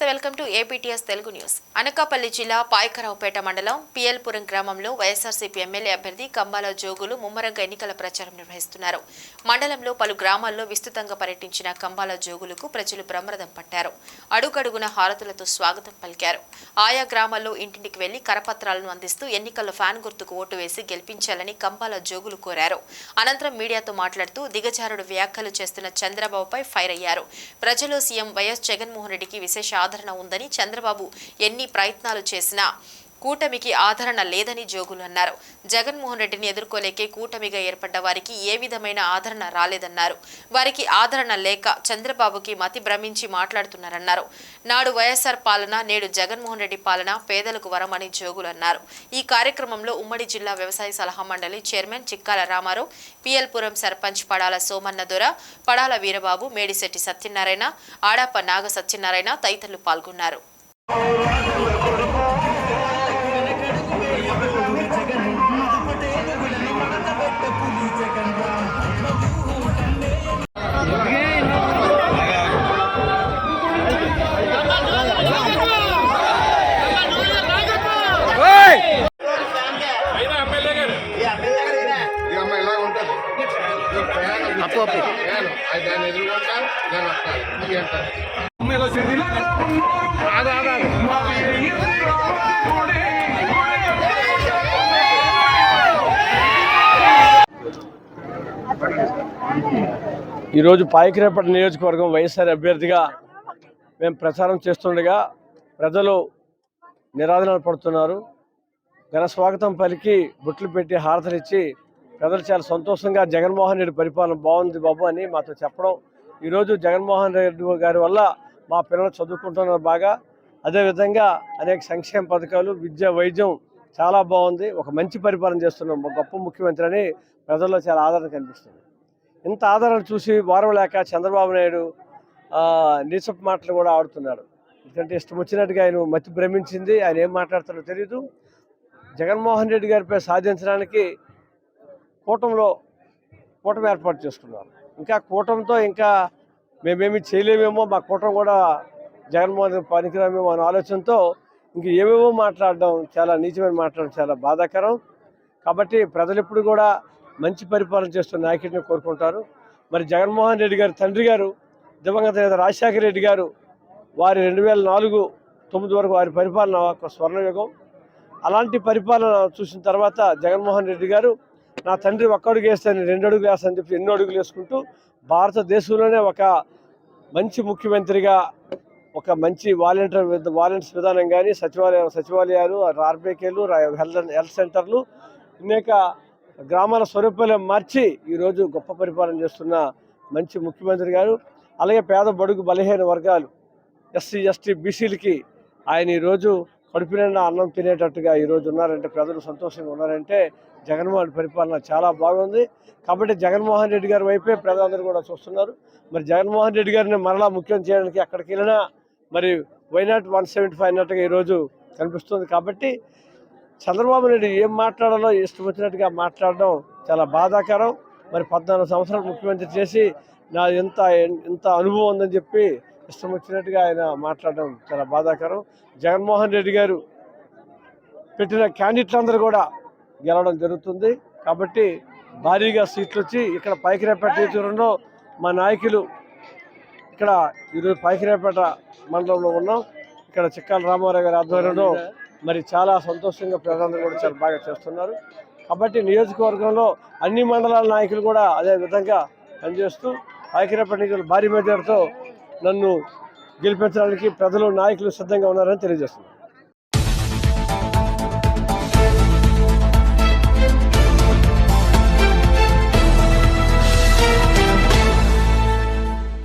నమస్తే welcome to APTS Telugu news. Anakapalli జిల్లా పాయకరావుపేట మండలం పిఎల్పురం గ్రామంలో వైఎస్ఆర్సీపీ ఎమ్మెల్యే అభ్యర్థి కంబాల జోగులు ముమ్మరంగా ఎన్నికల ప్రచారం నిర్వహిస్తున్నారు. మండలంలో పలు గ్రామాల్లో విస్తృతంగా పర్యటించిన కంబాల జోగులకు ప్రజలు బ్రహ్మరథం పట్టారు. అడుగడుగున హారతులతో స్వాగతం పలికారు. ఆయా గ్రామాల్లో ఇంటింటికి వెళ్ళి కరపత్రాలను అందిస్తూ ఎన్నికల్లో ఫ్యాన్ గుర్తుకు ఓటు వేసి గెలిపించాలని కంబాల జోగులు కోరారు. అనంతరం మీడియాతో మాట్లాడుతూ దిగజారుడు వ్యాఖ్యలు చేస్తున్న చంద్రబాబుపై ఫైర్ అయ్యారు. ప్రజలు సీఎం వైఎస్ జగన్మోహన్ రెడ్డికి విశేష ఆదరణ ఉందని చంద్రబాబు ఎన్ని ప్రయత్నాలు చేసినా కూటమికి ఆదరణ లేదని జోగులు అన్నారు. జగన్మోహన్ రెడ్డిని ఎదుర్కోలేకే కూటమిగా ఏర్పడ్డ వారికి ఏ విధమైన ఆదరణ రాలేదన్నారు. వారికి ఆదరణ లేక చంద్రబాబుకి మతి భ్రమించి మాట్లాడుతున్నారన్నారు. నాడు వైఎస్ఆర్ పాలన నేడు జగన్మోహన్ రెడ్డి పాలన పేదలకు వరమని జోగులు అన్నారు. ఈ కార్యక్రమంలో ఉమ్మడి జిల్లా వ్యవసాయ సలహా మండలి చైర్మన్ చిక్కాల రామారావు పిఎల్పురం సర్పంచ్ పడాల సోమన్న దొర పడాల వీరబాబు మేడిశెట్టి సత్యనారాయణ ఆడాప నాగ సత్యనారాయణ తదితరులు పాల్గొన్నారు. ఫ్యాన్ అది దాన్ని ఎదుర్కొంటా వస్తాను ఇది ఈరోజు పాయకిరేపట్ల నియోజకవర్గం వైఎస్ఆర్ అభ్యర్థిగా మేము ప్రచారం చేస్తుండగా ప్రజలు నిరాదనలు పడుతున్నారు. ఘన స్వాగతం పలికి బుట్లు పెట్టి హారతలిచ్చి ప్రజలు చాలా సంతోషంగా జగన్మోహన్ రెడ్డి పరిపాలన బాగుంది బాబు అని మాతో చెప్పడం. ఈరోజు జగన్మోహన్ రెడ్డి గారి వల్ల మా పిల్లలు చదువుకుంటున్నారు బాగా. అదేవిధంగా అనేక సంక్షేమ పథకాలు విద్య వైద్యం చాలా బాగుంది. ఒక మంచి పరిపాలన చేస్తున్నాం గొప్ప ముఖ్యమంత్రి అని ప్రజల్లో చాలా ఆదరణ కనిపిస్తుంది. ఇంత ఆదరణ చూసి వారం లేక చంద్రబాబు నాయుడు ఆ, నీచపు మాటలు కూడా ఆడుతున్నాడు. ఎందుకంటే ఇష్టం వచ్చినట్టుగా ఆయన మతి భ్రమించింది. ఆయన ఏం మాట్లాడతారో తెలియదు జగన్మోహన్ రెడ్డి గారిపై సాధించడానికి కూటమిలో కూటమి ఏర్పాటు చేసుకున్నారు. ఇంకా కూటమితో ఇంకా మేమేమి చేయలేమేమో మా కూటమి కూడా జగన్మోహన్ పనికిరామేమో అనే ఆలోచనతో ఇంక ఏవేవో మాట్లాడడం చాలా నీచమైన మాట్లాడడం చాలా బాధాకరం. కాబట్టి ప్రజలు ఎప్పుడు కూడా మంచి పరిపాలన చేస్తున్న నాయకుడిని కోరుకుంటారు. మరి జగన్మోహన్ రెడ్డి గారు తండ్రి గారు దివంగత నేత రాజశేఖర రెడ్డి గారు వారి రెండు వేల నాలుగు తొమ్మిది వరకు వారి పరిపాలన ఒక స్వర్ణయుగం. అలాంటి పరిపాలన చూసిన తర్వాత జగన్మోహన్ రెడ్డి గారు నా తండ్రి ఒక్క అడుగు వేస్తాను రెండు అడుగులు వేస్తాను చెప్పి ఎన్నో అడుగులు వేసుకుంటూ భారతదేశంలోనే ఒక మంచి ముఖ్యమంత్రిగా ఒక మంచి వాలంటీర్ వాలంటీర్స్ విధానం కానీ సచివాలయ సచివాలయాలు ఆర్బీకేలు హెల్త్ హెల్త్ సెంటర్లు అనేక గ్రామాల స్వరూపాలను మార్చి ఈరోజు గొప్ప పరిపాలన చేస్తున్న మంచి ముఖ్యమంత్రి గారు. అలాగే పేద బడుగు బలహీన వర్గాలు ఎస్సీ ఎస్టీ బీసీలకి ఆయన ఈరోజు కడుపు నిండా అన్నం తినేటట్టుగా ఈరోజు ఉన్నారంటే ప్రజలు సంతోషంగా ఉన్నారంటే జగన్మోహన్ పరిపాలన చాలా బాగుంది. కాబట్టి జగన్మోహన్ రెడ్డి గారి వైపే ప్రజలందరూ కూడా చూస్తున్నారు. మరి జగన్మోహన్ రెడ్డి గారిని మరలా ముఖ్యం చేయడానికి ఎక్కడికి వెళ్ళినా మరి వైనాట్ వన్ సెవెంటీ ఫైవ్ అన్నట్టుగా ఈరోజు కనిపిస్తుంది. కాబట్టి చంద్రబాబు నాయుడు ఏం మాట్లాడాలో ఇష్టం వచ్చినట్టుగా మాట్లాడడం చాలా బాధాకరం. మరి పద్నాలుగు సంవత్సరాలు ముఖ్యమంత్రి చేసి నా ఇంత ఇంత అనుభవం ఉందని చెప్పి ఇష్టం వచ్చినట్టుగా ఆయన మాట్లాడడం చాలా బాధాకరం. జగన్మోహన్ రెడ్డి గారు పెట్టిన క్యాండిడేట్లందరూ కూడా గెలవడం జరుగుతుంది. కాబట్టి భారీగా సీట్లు వచ్చి ఇక్కడ పైకిరేపేట నియోజకవర్గంలో మా నాయకులు ఇక్కడ ఈరోజు పైకిరేపేట మండలంలో ఉన్నాం. ఇక్కడ చిక్కాల రామారావు గారి ఆధ్వర్యంలో మరి చాలా సంతోషంగా ప్రజలందరూ కూడా చాలా బాగా చేస్తున్నారు. కాబట్టి నియోజకవర్గంలో అన్ని మండలాల నాయకులు కూడా అదే విధంగా పనిచేస్తూ పైకిరేపేట నియోజకవర్గం భారీ మెజార్టీతో నన్ను గెలిపించడానికి ప్రజలు నాయకులు సిద్ధంగా ఉన్నారని తెలియజేస్తున్నారు